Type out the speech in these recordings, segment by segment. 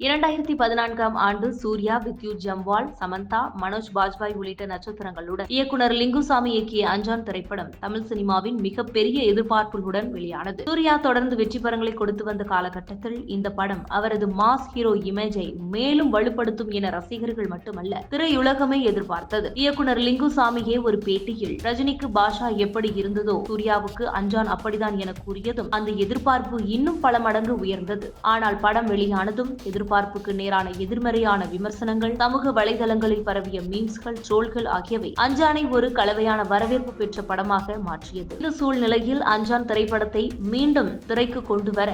இரண்டாயிரத்தி பதினான்காம் ஆண்டு சூர்யா வித்யுத் ஜம்வால் சமந்தா மனோஜ் பாஜ்பாய் உள்ளிட்ட நட்சத்திரங்களுடன் இயக்குனர் லிங்குசாமி இயக்கிய அஞ்சான் திரைப்படம் தமிழ் சினிமாவின் மிகப்பெரிய எதிர்பார்ப்புகளுடன் வெளியானது. சூர்யா தொடர்ந்து வெற்றி படங்களை கொடுத்து வந்த காலகட்டத்தில் இந்த படம் அவரது மாஸ் ஹீரோ இமேஜை மேலும் வலுப்படுத்தும் என ரசிகர்கள் மட்டுமல்ல திரையுலகமே எதிர்பார்த்தது. இயக்குனர் லிங்குசாமியே ஒரு பேட்டியில் ரஜினிக்கு பாஷா எப்படி இருந்ததோ சூர்யாவுக்கு அஞ்சான் அப்படிதான் என கூறியதும் அந்த எதிர்பார்ப்பு இன்னும் பல மடங்கு உயர்ந்தது. ஆனால் படம் வெளியானதும் எதிர்பார்ப்புக்கு நேரான எதிர்மறையான விமர்சனங்கள் சமூக வலைதளங்களில் பரவிய மீம்ஸ்கள் ட்ரோல்கள் ஆகியவை அஞ்சானை ஒரு கலவையான வரவேற்பு பெற்ற படமாக மாற்றியது. இந்த சூழ்நிலையில் அஞ்சான் திரைப்படத்தை மீண்டும் திரைக்கு கொண்டு வர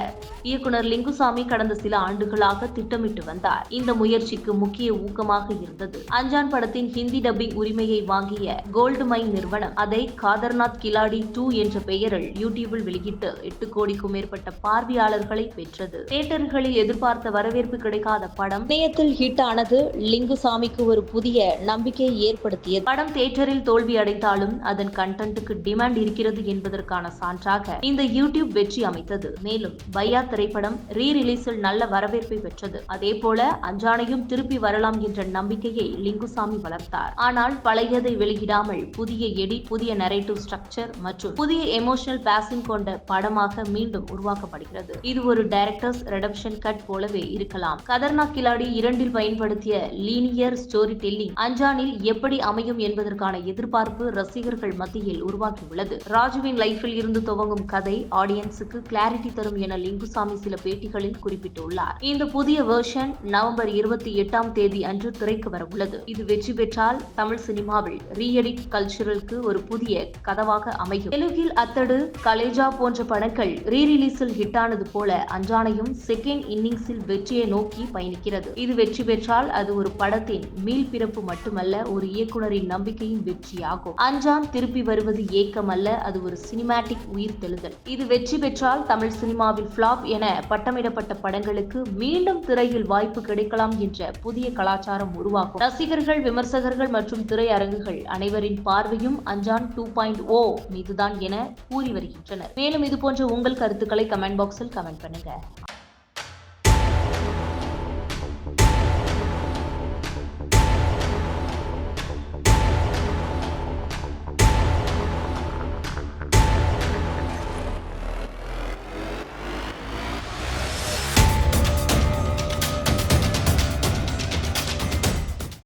இயக்குனர் லிங்குசாமி கடந்த சில ஆண்டுகளாக திட்டமிட்டு வந்தார். இந்த முயற்சிக்கு முக்கிய ஊக்கமாக இருந்தது. அஞ்சான் படத்தின் ஹிந்தி டப்பிங் உரிமையை வாங்கிய கோல்டு மைன் நிறுவனம் அதை காதர்நாத் கிலாடி டூ என்ற பெயரில் யூடியூபில் வெளியிட்டு எட்டு கோடிக்கும் மேற்பட்ட பார்வையாளர்களை பெற்றது. தியேட்டர்களில் எதிர்பார்த்த வரவேற்பு கிடைக்காத படம். இணையத்தில் ஹிட் ஆனது லிங்குசாமிக்கு ஒரு புதிய நம்பிக்கையை ஏற்படுத்தியது. படம் தியேட்டரில் தோல்வி அடைந்தாலும் அதன் கண்டென்ட்டுக்கு டிமாண்ட் இருக்கிறது என்பதற்கான சான்றாக இந்த யூடியூப் வெற்றி அமைத்தது. மேலும் பையா திரைப்படம் ரீ ரிலீஸில் நல்ல வரவேற்பை பெற்றது. அதே போல அஞ்சானையும் திருப்பி வரலாம் என்ற நம்பிக்கையை லிங்குசாமி வளர்த்தார். ஆனால் பழையதை வெளியிடாமல் புதிய எடி புதிய நரேட்டிவ் ஸ்ட்ரக்சர் மற்றும் புதிய எமோஷனல் பேசிங் கொண்ட படமாக மீண்டும் உருவாக்கப்படுகிறது. இது ஒரு டைரக்டர்ஸ் ரெடப்ஷன் கட் போலவே இருக்கலாம். கதர்னா கிலாடி இரண்டில் பயன்படுத்திய லீனியர் ஸ்டோரி டெல்லிங் அஞ்சானில் எப்படி அமையும் என்பதற்கான எதிர்பார்ப்பு ரசிகர்கள் மத்தியில் உருவாகியுள்ளது. ராஜுவின் லைஃபில் இருந்து துவங்கும் கதை ஆடியன்ஸுக்கு கிளாரிட்டி தரும் என லிங்குசாமி சில பேட்டிகளில் குறிப்பிட்டுள்ளார். இந்த புதிய வெர்ஷன் நவம்பர் இருபத்தி எட்டாம் தேதி அன்று திரைக்கு வரவுள்ளது. இது வெற்றி பெற்றால் தமிழ் சினிமாவில் ரீஎடிட் கல்ச்சரலுக்கு ஒரு புதிய கதவாக அமையும். தெலுங்கில் அத்தடு கலேஜா போன்ற படங்கள் ரீ ரிலீஸில் ஹிட்டானது போல அஞ்சானையும் செகண்ட் இன்னிங்ஸில் வெற்றியை நோக்கி பயணிக்கிறது. இது வெற்றி பெற்றால் அது ஒரு படத்தின் மீள் பிறப்பு மட்டுமல்ல ஒரு இயக்குனரின் நம்பிக்கையின் வெற்றியாகும். அஞ்சான் திருப்பி வருவது ஏக்கம் அல்ல அது ஒரு சினிமேட்டிக் உயிர் தெழுதல். இது வெற்றி பெற்றால் தமிழ் சினிமாவில் ஃபிளாப் என பட்டமிடப்பட்ட படங்களுக்கு மீண்டும் திரையில் வாய்ப்பு கிடைக்கலாம் என்ற புதிய கலாச்சாரம் உருவாகும். ரசிகர்கள் விமர்சகர்கள் மற்றும் திரையரங்குகள் அனைவரின் பார்வையும் அஞ்சான் டூ பாயிண்ட் ஓ மீதுதான் என கூறி வருகின்றனர். மேலும் இது போன்ற உங்கள் கருத்துக்களை கமெண்ட் பாக்ஸில் கமெண்ட் பண்ணுங்க.